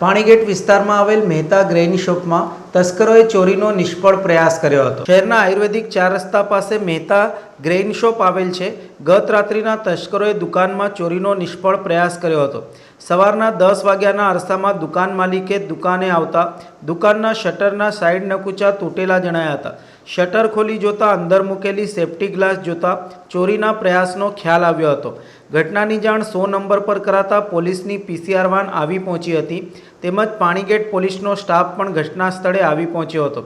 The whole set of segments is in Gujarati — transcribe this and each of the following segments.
પાણીગેટ વિસ્તારમાં આવેલ મહેતા ગ્રેની શોપમાં તસ્કરોએ ચોરીનો નિષ્ફળ પ્રયાસ કર્યો હતો. શહેરના આયુર્વેદિક ચાર રસ્તા પાસે મહેતા ગ્રેઇન શોપ આવેલ છે. ગત રાત્રિના તસ્કરોએ દુકાનમાં ચોરીનો નિષ્ફળ પ્રયાસ કર્યો હતો. સવારના દસ વાગ્યાના અરસામાં દુકાન માલિકે દુકાને આવતા દુકાનના શટરના સાઈડ નકુચા તૂટેલા જણાયા હતા. શટર ખોલી જોતા અંદર મૂકેલી સેફ્ટી ગ્લાસ જોતા ચોરીના પ્રયાસનો ખ્યાલ આવ્યો હતો. ઘટનાની જાણ સો નંબર પર કરાતા પોલીસની પીસીઆર વાન આવી પહોંચી હતી. તેમજ પાણીગેટ પોલીસનો સ્ટાફ પણ ઘટના સ્થળે આવી પહોંચ્યો હતો.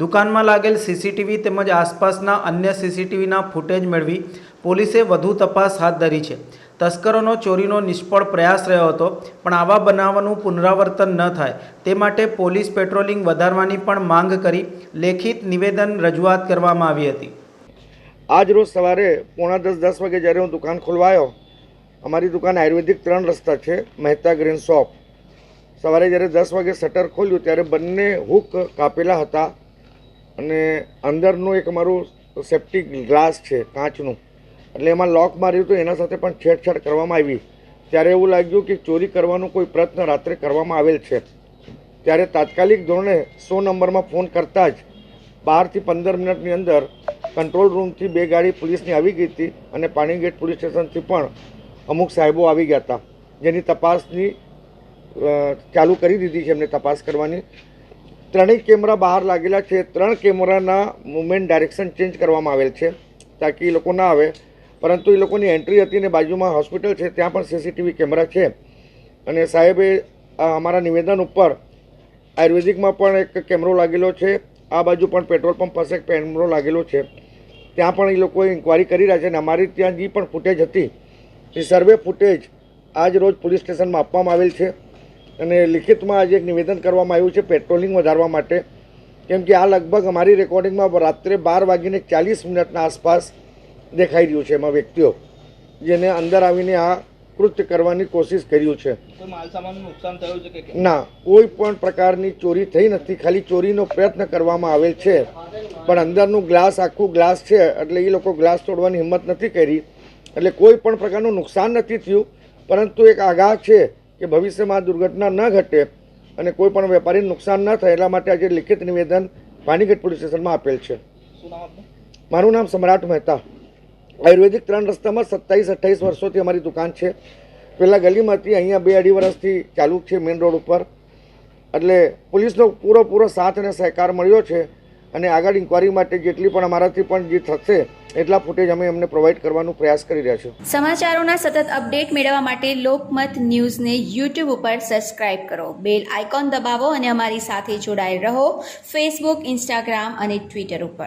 દુકાનમાં લાગેલ સીસીટીવી તેમજ આસપાસના અન્ય સીસીટીવીના ફૂટેજ મેળવી પોલીસે વધુ તપાસ હાથ ધરી છે. તસ્કરોનો, ચોરીનો નિષ્ફળ પ્રયાસ રહ્યો હતો, પણ આવા બનાવવાનું પુનરાવર્તન ન થાય. તે માટે પોલીસ પેટ્રોલિંગ વધારવાની પણ માંગ કરી લેખિત નિવેદન રજૂઆત કરવામાં આવી હતી. આજ રોજ સવારે પોણા દસ દસ વાગે જ્યારે હું દુકાન ખોલવાયો અમારી દુકાન આયુર્વેદિક ત્રણ રસ્તા છે, મહેતા ગ્રીન શોપ. સવારે જ્યારે દસ વાગે શટર ખોલ્યું, ત્યારે બંને હુક કાપેલા હતા અને અંદરનું એક અમારું સેફ્ટી ગ્લાસ છે, કાચનું. એટલે એમાં લોક માર્યું હતું એના સાથે પણ છેડછાડ કરવામાં આવી. ત્યારે એવું લાગ્યું કે ચોરી કરવાનો કોઈ પ્રયત્ન રાત્રે કરવામાં આવેલ છે. ત્યારે તાત્કાલિક ધોરણે સો નંબરમાં ફોન કરતાં જ બારથી પંદર મિનિટની અંદર કંટ્રોલ રૂમથી બે ગાડી પોલીસની આવી ગઈ હતી અને પાણીગેટ પોલીસ સ્ટેશનથી પણ અમુક સાહેબો આવી ગયા હતા, જેની તપાસની ચાલુ કરી દીધી છે એમને તપાસ કરવાની. ત્રણેય કેમેરા બહાર લાગેલા છે. ત્રણ કેમેરાના મુવમેન્ટ ડાયરેક્શન ચેન્જ કરવામાં આવેલ છે, તાકી એ લોકો ના આવે. પરંતુ એ લોકોની એન્ટ્રી હતી ને બાજુમાં હોસ્પિટલ છે, ત્યાં પણ સીસીટીવી કેમેરા છે. અને સાહેબે અમારા નિવેદન ઉપર આયુર્વેદિકમાં પણ એક કેમેરો લાગેલો છે, આ બાજુ પણ પેટ્રોલ પંપ પાસે એક કેમેરો લાગેલો છે. ત્યાં પણ એ લોકો ઇન્કવાયરી કરી રહ્યા છે અને અમારી ત્યાં જે પણ ફૂટેજ હતી. એ સર્વે ફૂટેજ આજ રોજ પોલીસ સ્ટેશનમાં આપવામાં આવેલ છે. અને લિખિતમાં આજે એક નિવેદન કરવામાં આવ્યું છે પેટ્રોલિંગ વધારવા માટે. કેમ કે આ લગભગ અમારી રેકોર્ડિંગમાં રાત્રે બાર વાગીને ચાલીસ મિનિટના આસપાસ દેખાઈ રહ્યું છે એમાં વ્યક્તિઓ જેને અંદર આવીને આ કૃત્ય કરવાની કોશિશ કર્યું છે. કોઈ નુકસાન થયું છે ના કોઈ પણ પ્રકારની ચોરી થઈ નથી. ખાલી ચોરીનો પ્રયત્ન કરવામાં આવેલ છે. પણ અંદરનું ગ્લાસ આખું ગ્લાસ છે એટલે એ લોકો ગ્લાસ તોડવાની હિંમત નથી કરી. એટલે કોઈ પણ પ્રકારનું નુકસાન નથી થયું. પરંતુ એક આગાહ છે કે ભવિષ્યમાં આ દુર્ઘટના ન ઘટે અને કોઈ પણ વેપારીને નુકસાન ન થાય એટલા માટે આજે લિખિત નિવેદન પાણીગેટ પોલીસ સ્ટેશનમાં આપેલ છે. મારું નામ સમ્રાટ મહેતા. આયુર્વેદિક ત્રણ રસ્તામાં સત્તાવીસ, અઠ્ઠાવીસ વર્ષોથી અમારી દુકાન છે. પહેલાં ગલીમાં હતી અહીંયા બે અઢી વર્ષથી ચાલુ છે મેઇન રોડ ઉપર. એટલે પોલીસનો પૂરો સાથ અને સહકાર મળ્યો છે અને આગળ ઇન્કવાયરી માટે જેટલી પણ અમારાથી પણ જે થશે, એટલા ફૂટેજ અમે એમને પ્રોવાઈડ કરવાનો પ્રયાસ કરી રહ્યા છીએ. સમાચારોના સતત અપડેટ મેળવવા માટે લોકમત ન્યૂઝને યુટ્યુબ ઉપર સબસ્ક્રાઇબ કરો. બેલ આઇકોન દબાવો અને અમારી સાથે જોડાયેલ રહો. ફેસબુક ઇન્સ્ટાગ્રામ અને ટ્વિટર ઉપર.